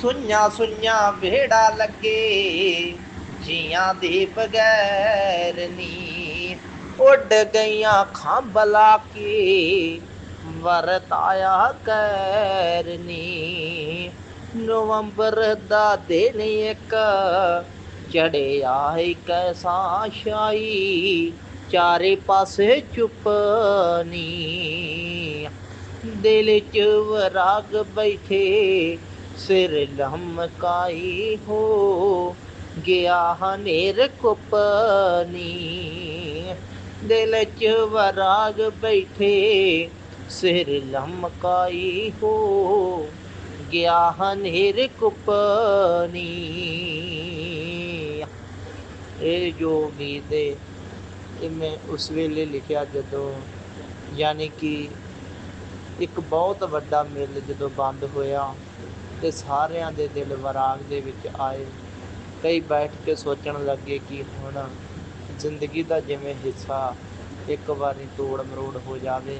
ਸੁਈਆਂ ਸੁਈਆਂ ਵਿਹੜਾ ਲੱਗੇ ਜੀਆਂ ਦੇ ਬਗੈਰ ਨੀ ਉੱਡ ਗਈਆਂ ਖੰਭ ਲਾ ਕੇ ਵਰਤਾਇਆ ਕਰਨੀ ਨਵੰਬਰ ਦਾ ਦਿਨ ਇੱਕ ਚੜਿਆ ਇੱਕ ਸਾਸ਼ਾਈ ਚਾਰੇ ਪਾਸੇ ਚੁੱਪ ਨੀ ਦਿਲ ਚ ਵਰਾਗ ਬੈਠੇ ਸਿਰ ਲਮਕਾਈ ਹੋ ਗਿਆ ਹਨੇਰ ਕੁਪਨੀ ਦਿਲ ਚ ਵਰਾਗ ਬੈਠੇ ਸਿਰ ਲਮਕਾਈ ਹੋ ਗਿਆ ਹਨੇਰ ਕੁਪਨੀ ਇਹ ਜੋ ਗੀਤ ਹੈ ਇਹ ਮੈਂ ਉਸ ਵੇਲੇ ਲਿਖਿਆ ਜਦੋਂ ਯਾਨੀ ਕਿ ਇੱਕ ਬਹੁਤ ਵੱਡਾ ਮਿਲ ਜਦੋਂ ਬੰਦ ਹੋਇਆ ਤੇ ਸਾਰਿਆਂ ਦੇ ਦਿਲ ਵਰਾਗ ਦੇ ਵਿੱਚ ਆਏ। ਕਈ ਬੈਠ ਕੇ ਸੋਚਣ ਲੱਗੇ ਕਿ ਹੁਣ ਜ਼ਿੰਦਗੀ ਦਾ ਜਿਵੇਂ ਹਿੱਸਾ ਇੱਕ ਵਾਰੀ ਤੋੜ ਮਰੋੜ ਹੋ ਜਾਵੇ।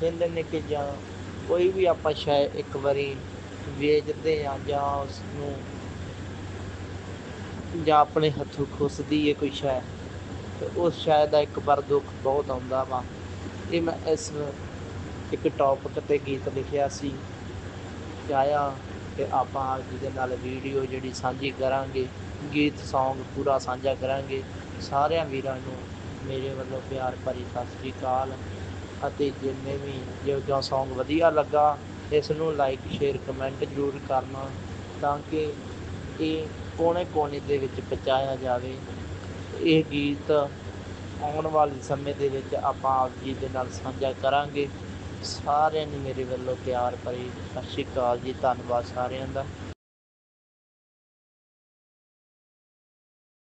ਕਹਿੰਦੇ ਨੇ ਕਿ ਜਾਂ ਕੋਈ ਵੀ ਆਪਾਂ ਸ਼ੈ ਇੱਕ ਵਾਰੀ ਵੇਚਦੇ ਆ ਜਾਂ ਉਸ ਨੂੰ ਜਾਂ ਆਪਣੇ ਹੱਥੋਂ ਖੁੱਸਦੀ ਏ ਕੋਈ ਸ਼ੈ, ਤੇ ਉਸ ਸ਼ੈ ਦਾ ਇੱਕ ਵਾਰ ਦੁੱਖ ਬਹੁਤ ਆਉਂਦਾ ਵਾ। ਇਹ ਮੈਂ ਇਸ ਇੱਕ ਟੌਪਿਕ ਤੇ ਗੀਤ ਲਿਖਿਆ ਸੀ। ਕਿ ਆਇਆ ਆਪਾਂ ਆਪ ਜੀ ਦੇ ਨਾਲ ਵੀਡੀਓ ਜਿਹੜੀ ਸਾਂਝੀ ਕਰਾਂਗੇ, ਗੀਤ, Song ਪੂਰਾ ਸਾਂਝਾ ਕਰਾਂਗੇ। ਸਾਰਿਆਂ ਵੀਰਾਂ ਨੂੰ ਮੇਰੇ ਵੱਲੋਂ ਪਿਆਰ ਭਰੀ ਸਤਿ ਸ੍ਰੀ ਅਕਾਲ। ਅਤੇ ਜਿੰਨੇ ਵੀ ਜੋ ਜੋ Song ਵਧੀਆ ਲੱਗਾ, ਇਸ ਨੂੰ ਲਾਈਕ ਸ਼ੇਅਰ ਕਮੈਂਟ ਜ਼ਰੂਰ ਕਰਨਾ ਤਾਂ ਕਿ ਇਹ ਕੋਨੇ ਕੋਨੇ ਦੇ ਵਿੱਚ ਪਹੁੰਚਾਇਆ ਜਾਵੇ। ਇਹ ਗੀਤ ਆਉਣ ਵਾਲੇ ਸਮੇਂ ਦੇ ਵਿੱਚ ਆਪਾਂ ਆਪ ਜੀ ਦੇ ਨਾਲ ਸਾਂਝਾ ਕਰਾਂਗੇ। ਸਾਰਿਆਂ ਨੂੰ ਮੇਰੇ ਵੱਲੋਂ ਪਿਆਰ ਭਰੀ ਸਤਿ ਸ਼੍ਰੀ ਅਕਾਲ ਜੀ ਧੰਨਵਾਦ ਸਾਰਿਆਂ ਦਾ।